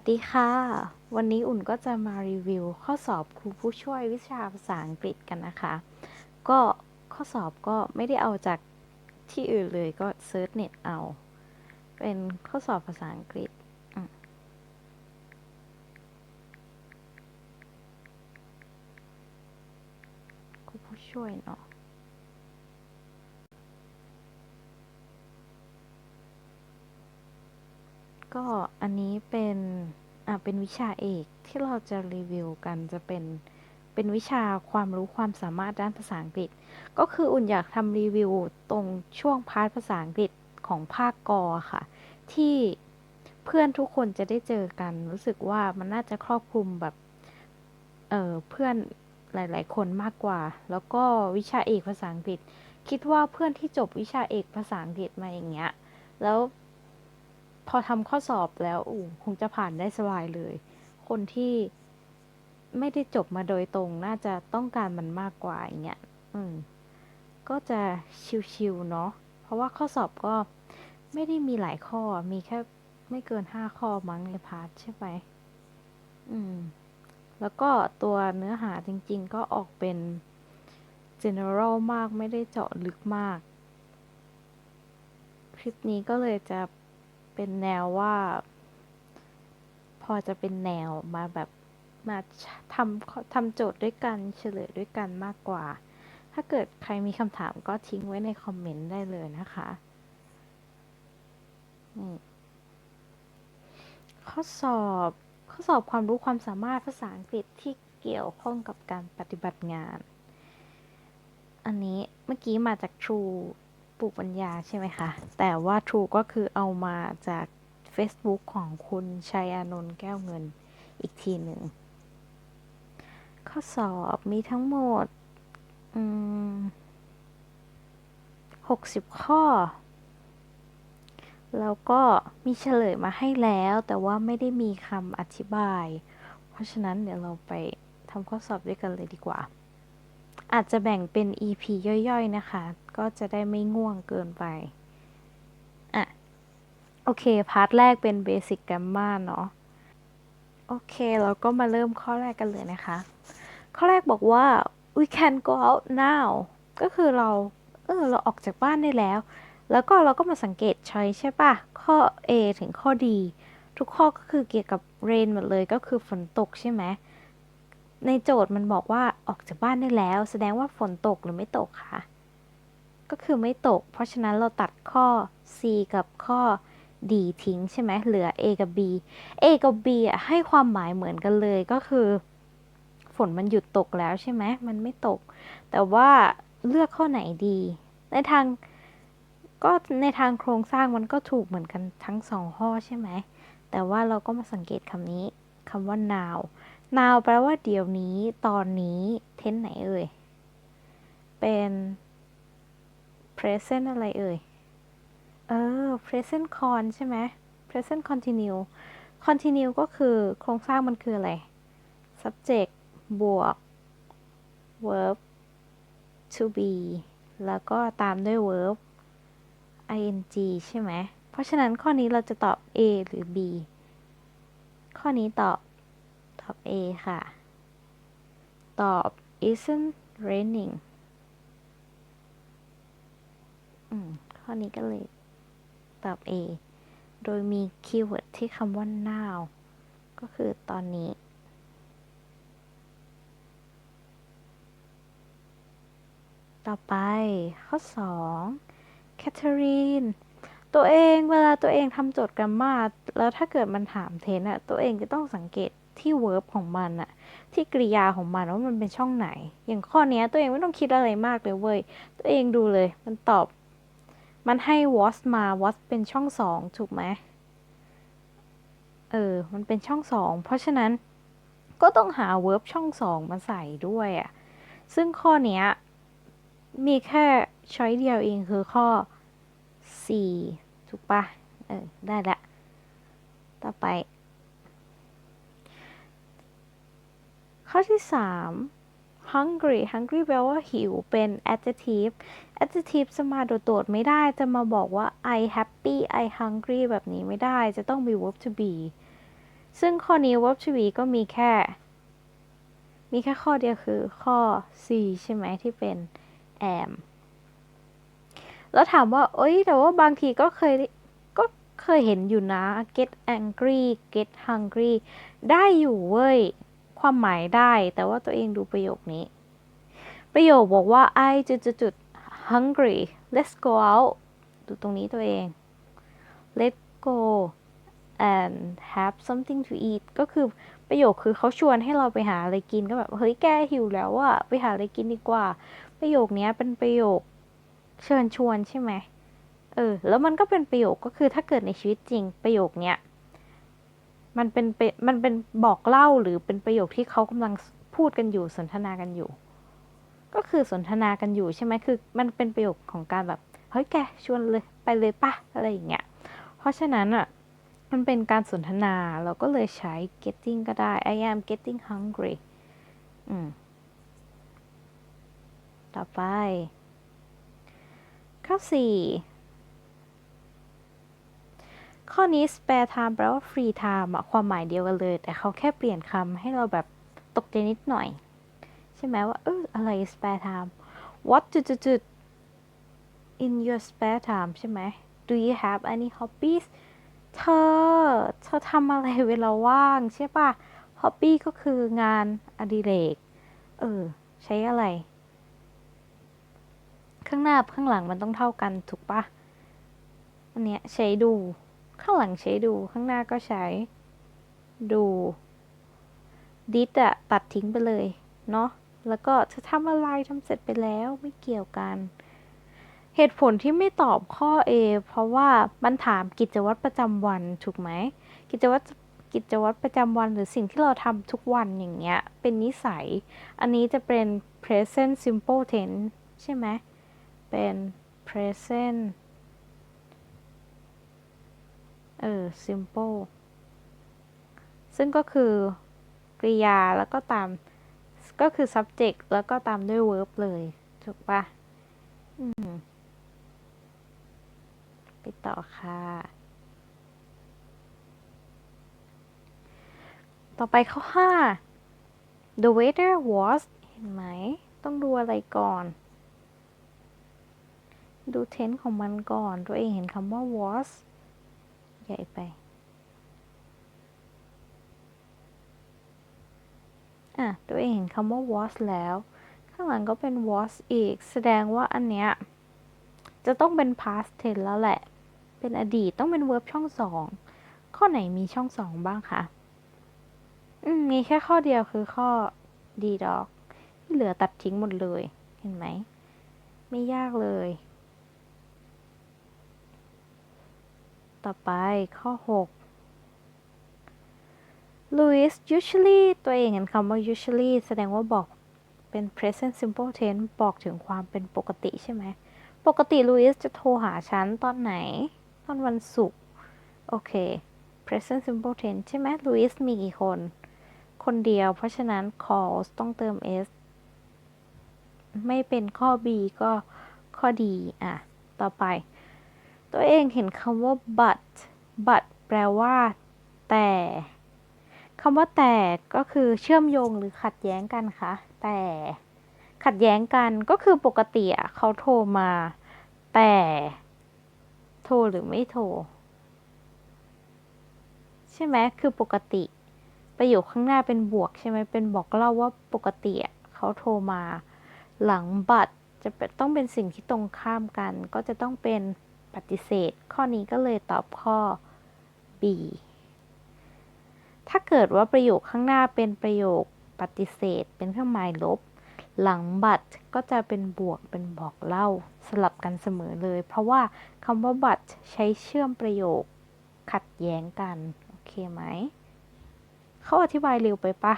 สดีค่ะ วันนี้อุ่นก็จะมารีวิว ข้อสอบครูผู้ช่วยวิชาภาษาอังกฤษกันนะคะ ก็ข้อสอบก็ไม่ได้เอาจากที่อื่นเลยก็เซิร์ชเน็ตเอา เป็นข้อสอบภาษาอังกฤษ ครูผู้ช่วยเนาะ ก็อันนี้เป็นอ่าเป็นวิชาเอกที่เราจะรีวิวกันจะเป็นเป็นวิชาความรู้ความสามารถด้านภาษาอังกฤษ ก็คืออุ่นอยากทำรีวิวตรงช่วงพาร์ทภาษาอังกฤษของภาคกอค่ะ ที่เพื่อนทุกคนจะได้เจอกัน รู้สึกว่ามันน่าจะครอบคลุมแบบเออเพื่อนหลาย ๆ คนมากกว่า แล้วก็วิชาเอกภาษาอังกฤษ คิดว่าเพื่อนที่จบวิชาเอกภาษาอังกฤษมาอย่างเงี้ย แล้ว พอทำข้อสอบแล้วอูคงจะผ่านได้สบายเลย คนที่ไม่ได้จบมาโดยตรง น่าจะต้องการมันมากกว่าอย่างเงี้ย อืม ก็จะชิวๆเนาะ เพราะว่าข้อสอบก็ไม่ได้มีหลายข้อ มีแค่ไม่เกินห้าข้อมั้งในพาร์ทใช่ไหม อืม แล้วก็ตัวเนื้อหาจริง ๆ ก็ออกเป็น general มาก ไม่ได้เจาะลึกมาก คลิปนี้ก็เลยจะ เป็นแนวว่า พอจะเป็นแนวมาแบบมาทำทำโจทย์ด้วยกันเฉลยด้วยกันมากกว่า ถ้าเกิดใครมีคำถามก็ทิ้งไว้ในคอมเมนต์ได้เลยนะคะข้อสอบข้อสอบความรู้ความสามารถภาษาอังกฤษที่เกี่ยวข้องกับการปฏิบัติงาน อันนี้เมื่อกี้มาจาก True ปลูกปัญญาใช่ไหมคะ แต่ว่า True ก็คือเอามาจาก Facebook ของคุณชัยอานนท์แก้วเงินอีกทีหนึ่ง ข้อสอบมีทั้งหมดหกสิบข้อ แล้วก็มีเฉลยมาให้แล้วแต่ว่าไม่ได้มีคำอธิบาย เพราะฉะนั้นเดี๋ยวเราไปทำข้อสอบด้วยกันเลยดีกว่า อาจจะแบ่งเป็น EP ย่อยๆ นะคะ ก็จะได้ไม่ง่วงเกินไป อะ โอเค พาร์ทแรกเป็น Basic Grammar เนาะ โอเค เราก็มาเริ่มข้อแรกกันเลยนะคะ ข้อแรกบอกว่า we can go out now ก็คือเรา เออ เราออกจากบ้านได้แล้ว แล้วก็เราก็มาสังเกตช้อยใช่ปะข้อ A ถึงข้อ D ทุกข้อก็คือเกี่ยวกับ rain หมดเลย ก็คือฝนตกใช่ไหม ในโจทย์มันบอกว่าออกจากบ้านได้แล้ว แสดงว่าฝนตกหรือไม่ตกคะก็คือไม่ตก เพราะฉะนั้นเราตัดข้อ C กับข้อ D ทิ้งใช่ไหมเหลือ A กับ B A กับ B อะให้ความหมายเหมือนกันเลยก็คือ ฝนมันหยุดตกแล้วใช่ไหมมันไม่ตก แต่ว่าเลือกข้อไหนดี ในทางก็ในทางโครงสร้างมันก็ถูกเหมือนกันทั้งสองข้อใช่ไหมแต่ว่าเราก็มาสังเกตคำนี้คำว่า now now แปลว่าเดี๋ยวนี้ ตอนนี้ เทนไหนเอ่ย เป็น present อะไรเอ่ย เออ present con ใช่ไหม present continue continue ก็คือโครงสร้างมันคืออะไร subject บวก verb to be แล้วก็ตามด้วย verb ing ใช่ไหม เพราะฉะนั้นข้อนี้เราจะตอบ A หรือ B ข้อนี้ตอบ ตอบ A ค่ะ ตอบ isn't raining ข้อนี้ก็เลยตอบ A โดยมีคีย์เวิร์ดที่คำว่า now ก็คือตอนนี้ ต่อไปข้อ 2 แคทเธอรีน ตัวเองเวลาตัวเองทำโจทย์กรรมาแล้วถ้าเกิดมันถามเทนอะตัวเองจะต้องสังเกต ที่ verb ของมันอะที่กริยาของมันว่ามันเป็นช่องไหน อย่างข้อนี้ตัวเองไม่ต้องคิดอะไรมากเลยเว้ย ตัวเองดูเลย มันตอบ มันให้ was มา was เป็นช่องสองถูกไหมเออ มันเป็นช่องสองเพราะฉะนั้นก็ต้องหา verb ช่องสองมาใส่ด้วยอะซึ่งข้อนี้มีแค่ช้อยเดียวเองคือข้อ 4 ถูกปะเออ ได้ละ ต่อไป ข้อที่ 3 hungry hungry แปลว่าหิวเป็น adjective adjective จะมาโดดๆไม่ได้จะมาบอกว่า I happy I hungry แบบนี้ไม่ได้จะต้องมี verb to be ซึ่งข้อนี้ verb to be ก็มีแค่ มีแค่ข้อเดียวคือข้อ C ใช่ไหมที่เป็น am แล้วถามว่า เอ้ย แต่ว่าบางทีก็เคย ก็เคยเห็นอยู่นะ get angry get hungry ได้อยู่เว้ย ความหมายได้ แต่ว่าตัวเองดูประโยคนี้ ประโยคบอกว่า I จุดจุดจุด hungry let's go out ดูตรงนี้ตัวเอง let's go and have something to eat ก็คือประโยคคือเขาชวนให้เราไปหาอะไรกินก็แบบ เฮ้ยแกหิวแล้วอะไปหาอะไรกินดีกว่า ประโยคนี้เป็นประโยคเชิญชวนใช่ไหมเออ แล้วมันก็เป็นประโยคก็คือถ้าเกิดในชีวิตจริงประโยคเนี้ย มันเป็นเปมันเป็นบอกเล่าหรือเป็นประโยคที่เขากำลังพูดกันอยู่สนทนากันอยู่ ก็คือสนทนากันอยู่ใช่ไหมคือ มันเป็นประโยคของการแบบเฮ้ยแกชวนเลยไปเลยปะอะไรอย่างเงี้ยเพราะฉะนั้นอะมันเป็นการสนทนาเราก็เลยใช้ getting ก็ได้ I am getting hungry อืม ต่อไป ข้อ4 ข้อนี้ spare time แปลว่า free time อะความหมายเดียวกันเลย แต่เขาแค่เปลี่ยนคำให้เราแบบตกใจนิดหน่อย ใช่ไหมว่า เอออะไร spare time what จุดจุด in your spare time ใช่ไหม do you have any hobbies เธอ เธอทำอะไรเวลาว่างใช่ปะ hobby ก็คืองานอดิเรก เออ ใช้อะไร ข้างหน้าข้างหลังมันต้องเท่ากันถูกปะอันเนี้ยใช้ดู ข้างหลังใช้ดูข้างหน้าก็ใช้ ดูดิดอะตัดทิ้งไปเลย เนาะแล้วก็จะทำอะไรทำเสร็จไปแล้วไม่เกี่ยวกัน เหตุผลที่ไม่ตอบข้อ A เพราะว่ามันถามกิจวัตรประจำวันถูกไหมกิจวัตรกิจวัตรประจำวันหรือสิ่งที่เราทำทุกวันอย่างเงี้ย เป็นนิสัย อันนี้จะเป็น present simple tense ใช่ไหม เป็น present เออ simple ซึ่งก็คือกริยาแล้วก็ตามก็คือ subject แล้วก็ตามด้วย verb เลย ถูกปะอืมไปต่อค่ะ ต่อไปข้อ 5 the weather was เห็นไหม ต้องดูอะไรก่อน ดู tense ของมันก่อน ตัวเองเห็นคำว่า was ใหญ่ไป อะ ตัวเองเห็นคำว่า was แล้ว ข้างหลังก็เป็น was อีก แสดงว่าอันเนี้ย จะต้องเป็น past tense แล้วแหละ เป็นอดีตต้องเป็น verb ช่องสองข้อไหนมีช่องสองบ้างคะ อืม มีแค่ข้อเดียวคือข้อ d dog ที่เหลือตัดทิ้งหมดเลย เห็นไหม ไม่ยากเลย ต่อไปข้อ 6 Louis usually ตัวเองเห็นคำว่า usually แสดงว่าบอกเป็น present simple tense บอกถึงความเป็นปกติใช่ไหม ปกติลุยส์จะโทรหาฉันตอนไหน ตอนวันศุกร์ โอเค present simple tense ใช่ไหมลุยส์มีกี่คน คนเดียว เพราะฉะนั้น calls ต้องเติม s ไม่เป็นข้อ b ก็ข้อ d อะ ต่อไป ตัวเองเห็นคำว่า but but แปลว่า แต่คำว่าแต่ก็คือเชื่อมโยงหรือขัดแย้งกันคะแต่ขัดแย้งกันก็คือปกติอะเขาโทรมา แต่โทรหรือไม่โทร ใช่ไหมคือปกติประโยคข้างหน้าเป็นบวกใช่ไหมเป็นบอกเล่าว่าปกติเขาโทรมา หลังบัตรจะต้องเป็นสิ่งที่ตรงข้ามกัน ก็จะต้องเป็น ปฏิเสธ ข้อนี้ก็เลยตอบข้อ B ถ้าเกิดว่าประโยคข้างหน้าเป็นประโยคปฏิเสธ เป็นเครื่องหมายลบ หลังบัตรก็จะเป็นบวกเป็นบอกเล่าสลับกันเสมอเลย เพราะว่าคำว่าบัตรใช้เชื่อมประโยคขัดแย้งกัน โอเคไหม เขาอธิบายเร็วไปปะ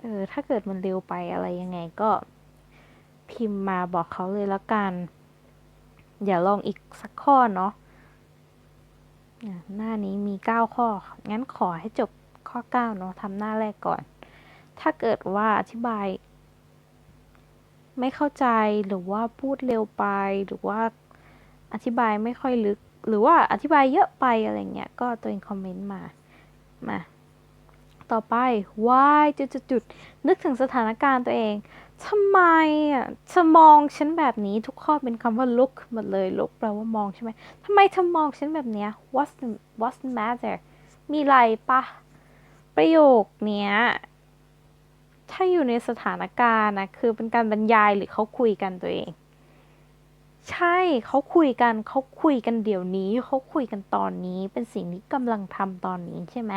เออ ถ้าเกิดมันเร็วไปอะไรยังไงก็ พิมพ์มาบอกเขาเลยแล้วกัน เดี๋ยวลองอีกสักข้อเนาะหน้านี้มี 9 ข้อ งั้นขอให้จบข้อ 9 เนาะทำหน้าแรกก่อน ถ้าเกิดว่าอธิบาย ไม่เข้าใจหรือว่าพูดเร็วไป หรือว่าอธิบายไม่ค่อยลึก หรือว่าอธิบายเยอะไปอะไรเงี้ย ก็ตัวเองคอมเมนต์มา มา ต่อไป why จุดจุดจุดนึกถึงสถานการณ์ตัวเอง ทำไมอะเธอมองฉันแบบนี้ทุกข้อเป็นคำว่า look หมดเลย look แปลว่ามองใช่ไหมทำไมเธอมองฉันแบบเนี้ย what's the what's the matter มีไรปะ ประโยคเนี้ย ถ้าอยู่ในสถานการณ์นะคือเป็นการบรรยายหรือเขาคุยกันตัวเอง ใช่เขาคุยกันเขาคุยกันเดี๋ยวนี้เขาคุยกันตอนนี้เป็นสิ่งที่กำลังทำตอนนี้ใช่ไหม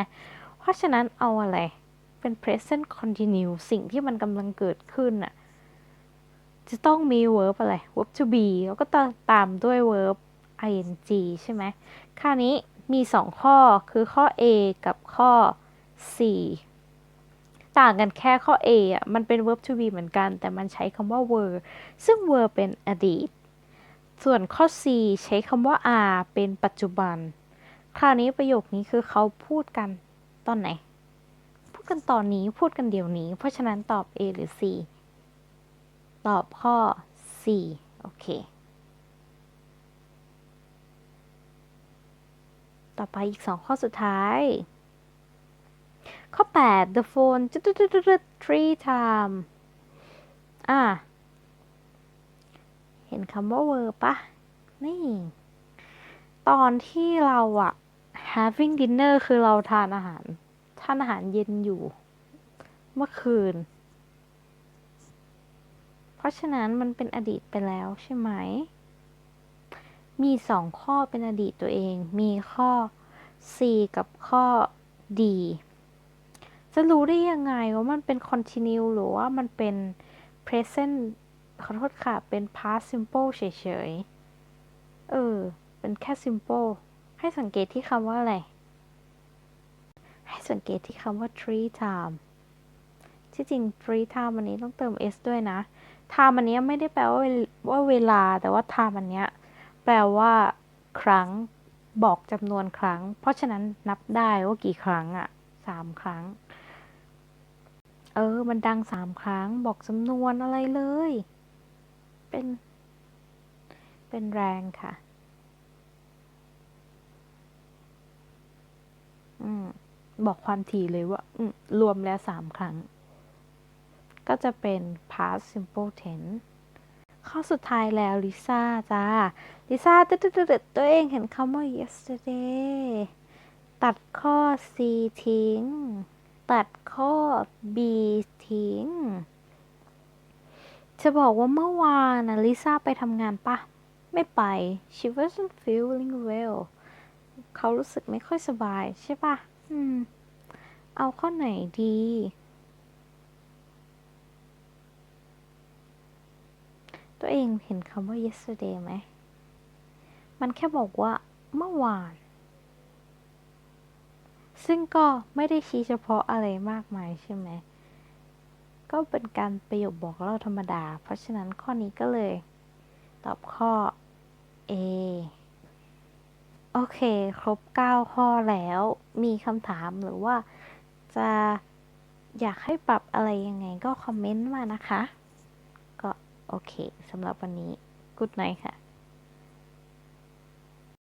เพราะฉะนั้นเอาอะไร เป็น present continue สิ่งที่มันกำลังเกิดขึ้นน่ะจะต้องมี verb อะไร verb to be แล้วก็ตามด้วย verb ing ใช่ไหมคราวนี้มีสองข้อคือข้อ A กับข้อ C ต่างกันแค่ข้อ A อะ มันเป็น verb to be เหมือนกัน แต่มันใช้คำว่า were ซึ่ง were เป็นอดีต ส่วนข้อ C ใช้คำว่า are เป็นปัจจุบัน คราวนี้ประโยคนี้คือเขาพูดกันตอนไหน กันตอนนี้พูดกันเดี๋ยวนี้ เพราะฉะนั้นตอบ A หรือ C ตอบข้อ C โอเค ต่อไปอีกสองข้อสุดท้าย ข้อ 8 the phone จุดจุดจุด three time อะเห็นคำว่า were ปะนี่ ตอนที่เราอะ having dinner คือเราทานอาหารานอาหารเย็นอยู่เมื่อคืน เพราะฉะนั้นมันเป็นอดีตไปแล้วใช่ไหม มีสองข้อเป็นอดีตตัวเอง มีข้อ C กับข้อ D จะรู้ได้ยังไงว่ามันเป็น continue หรือว่ามันเป็น present ขอโทษค่ะ เป็น past simple เฉยๆ เออ เป็นแค่ simple ให้สังเกตที่คำว่าอะไร สังเกตที่คำว่า three time ที่จริง three time อันนี้ต้องเติม s ด้วยนะ time อันนี้ไม่ได้แปลว่าเวว่าเวลา แต่ว่า time อันเนี้ยแปลว่าครั้งบอกจำนวนครั้ง เพราะฉะนั้นนับได้ว่ากี่ครั้งอะสามครั้ง เออ มันดังสามครั้ง บอกจำนวนอะไรเลย เป็น เป็นแรงค่ะ อืม บอกความถี่เลยว่ารวมแล้วสามครั้ง ก็จะเป็น past simple tense ข้อสุดท้ายแล้วลิซ่าจ้าลิซ่าตึ๊ดตึ๊ดตัวเองเห็นคำว่า yesterday ตัดข้อ C ทิ้ง ตัดข้อ B ทิ้ง จะบอกว่าเมื่อวานนะลิซ่าไปทำงานปะ ไม่ไป she wasn't feeling well เขารู้สึกไม่ค่อยสบายใช่ปะ อืม เอาข้อไหนดี ตัวเองเห็นคำว่า yesterday ไหม มันแค่บอกว่าเมื่อวาน ซึ่งก็ไม่ได้ชี้เฉพาะอะไรมากมายใช่ไหม ก็เป็นการประโยคบอกเล่าธรรมดา เพราะฉะนั้นข้อนี้ก็เลย ตอบข้อ A อเค ครบ 9 ข้อแล้ว มีคำถามหรือว่าจะอยากให้ปรับอะไรยังไงก็คอมเมนต์มานะคะ ก็โอเคสำหรับวันนี้ กุ๊ดไนท์ค่ะ